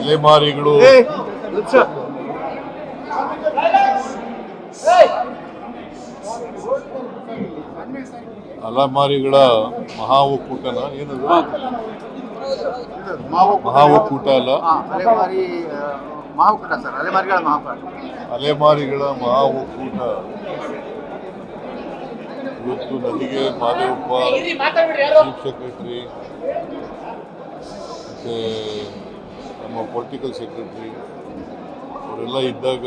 ಅಲೆಮಾರಿಗಳು. ಅಲೆಮಾರಿಗಳ ಮಹಾ ಒಕ್ಕೂಟನ ಏನದು? ಮಹಾ ಒಕ್ಕೂಟ ಅಲ್ಲ? ಅಲೆಮಾರಿಗಳ ಮಹಾ ಒಕ್ಕೂಟ ಇವತ್ತು ನನಗೆ ಮಾದೇವಪ್ಪ ಚೀಫ್ ಸೆಕ್ರೆಟರಿ ಮತ್ತು ನಮ್ಮ ಪೊಲಿಟಿಕಲ್ ಸೆಕ್ರೆಟರಿ ಅವರೆಲ್ಲ ಇದ್ದಾಗ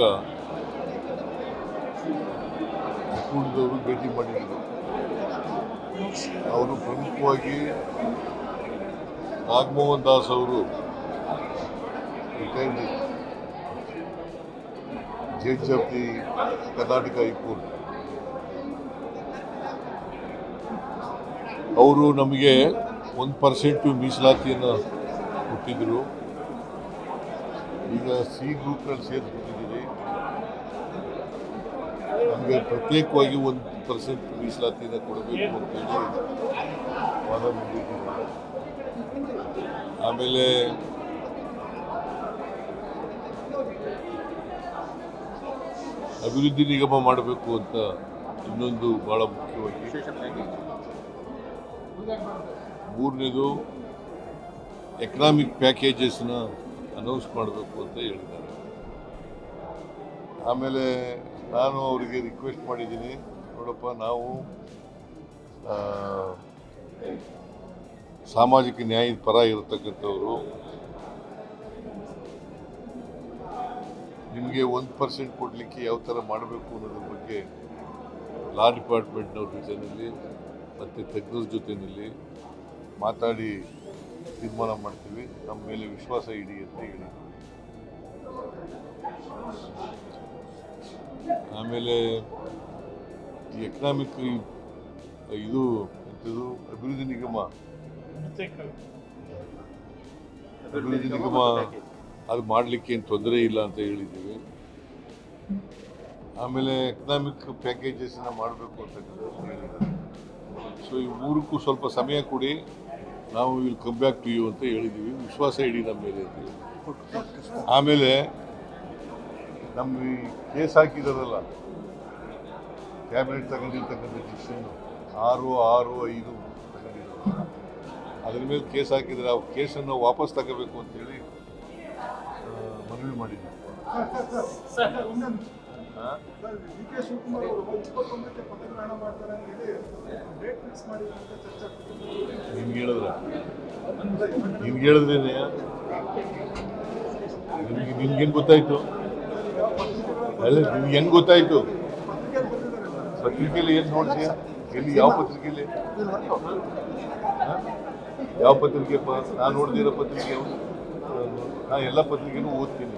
ಕೂಡಿದವರು ಭೇಟಿ ಮಾಡಿದರು. ಅವರು ಪ್ರಮುಖವಾಗಿ ನಾಗಮೋಹನ್ ದಾಸ್ ಅವರು judge of the Karnataka high court. ಅವರು ನಮಗೆ ಒಂದು ಪರ್ಸೆಂಟು ಮೀಸಲಾತಿಯನ್ನು ಕೊಟ್ಟಿದ್ದರು ಈಗ ಸಿ ಗ್ರೂಪ್ನಲ್ಲಿ ಸೇರಿಸ್ಬಿಟ್ಟಿದ್ದೀರಿ. ನಮಗೆ ಪ್ರತ್ಯೇಕವಾಗಿ ಒಂದು ಪರ್ಸೆಂಟ್ ಮೀಸಲಾತಿನ ಕೊಡಬೇಕು ಅಂತೇಳಿ ವಾದ ಮುಂದಿಟ್ಟಿದ್ದಾರೆ ಆಮೇಲೆ ಅಭಿವೃದ್ಧಿ ನಿಗಮ ಮಾಡಬೇಕು ಅಂತ ಇನ್ನೊಂದು ಬಹಳ ಮುಖ್ಯವಾಗಿ. ಮೂರನೇದು ಎಕನಾಮಿಕ್ ಪ್ಯಾಕೇಜಸ್ನ ಅನೌನ್ಸ್ ಮಾಡಬೇಕು ಅಂತ ಹೇಳಿದ್ದಾರೆ. ಆಮೇಲೆ ನಾನು ಅವರಿಗೆ ರಿಕ್ವೆಸ್ಟ್ ಮಾಡಿದ್ದೀನಿ. ನೋಡಪ್ಪ, ನಾವು ಸಾಮಾಜಿಕ ನ್ಯಾಯದ ಪರ ಇರತಕ್ಕಂಥವರು, ನಿಮಗೆ ಒಂದು ಪರ್ಸೆಂಟ್ ಕೊಡಲಿಕ್ಕೆ ಯಾವ ಥರ ಮಾಡಬೇಕು ಅನ್ನೋದ್ರ ಬಗ್ಗೆ ಲಾ ಡಿಪಾರ್ಟ್ಮೆಂಟ್ನವ್ರ ಜೊತೆಯಲ್ಲಿ ಮತ್ತು ತಜ್ಞರ ಜೊತೆಯಲ್ಲಿ ಮಾತಾಡಿ ತೀರ್ಮಾನ ಮಾಡ್ತೀವಿ. ನಮ್ಮ ಮೇಲೆ ವಿಶ್ವಾಸ ಇಡಿ ಅಂತ ಹೇಳಿ. ಆಮೇಲೆ ಈ ಎಕನಾಮಿಕ್ ಇದು ಇದು ಅಭಿವೃದ್ಧಿ ನಿಗಮ. ಅಭಿವೃದ್ಧಿ ನಿಗಮ ಅದು ಮಾಡಲಿಕ್ಕೆ ಏನು ತೊಂದರೆ ಇಲ್ಲ ಅಂತ ಹೇಳಿದ್ದೀವಿ. ಆಮೇಲೆ ಎಕನಾಮಿಕ್ ಪ್ಯಾಕೇಜಸ್ನ ಮಾಡಬೇಕು ಅಂತ ಸೊ ಈ ಮೂರಕ್ಕೂ ಸ್ವಲ್ಪ ಸಮಯ ಕೊಡಿ. ನಾವು will come back to you ಅಂತ ಹೇಳಿದ್ದೀವಿ ವಿಶ್ವಾಸ ಇಡಿ ನಮ್ಮ ಮೇಲೆ ಅಂತ ಆಮೇಲೆ ನಮ್ಮ ಈ ಕೇಸ್ ಹಾಕಿದಾರಲ್ಲ ಕ್ಯಾಬಿನೆಟ್ ತಗೊಂಡಿರ್ತಕ್ಕಂಥ ಡಿಸಿಷನ್ ಆರು ಆರು, ಐದು ಅದ್ರ ಮೇಲೆ ಕೇಸ್ ಹಾಕಿದರೆ ಆ ಕೇಸನ್ನು ವಾಪಸ್ ತಗೋಬೇಕು ಅಂತೇಳಿ ಮನವಿ ಮಾಡಿದ್ದೀವಿ ನಿಮ್ಗೆ ಹೇಳಿದ್ರೆ? ನಿಮ್ಗೆ ಹೇಳಿದ್ರೇನೆ? ನಿಮ್ಗೆ ನಿಮ್ಗೇನು ಗೊತ್ತಾಯ್ತು? ಅಲ್ಲ ನಿಮ್ಗೆ ಹೆಂಗ್ ಗೊತ್ತಾಯ್ತು? ಪತ್ರಿಕೆಯಲ್ಲಿ ಏನು ನೋಡ್ತೀಯ? ಎಲ್ಲಿ ಯಾವ ಪತ್ರಿಕೆಯಲ್ಲಿ? ಯಾವ ಪತ್ರಿಕೆಪ್ಪ ನಾನು ನೋಡ್ದಿರೋ ಪತ್ರಿಕೆ ನಾನು ಎಲ್ಲ ಪತ್ರಿಕೆನೂ ಓದ್ತೀನಿ.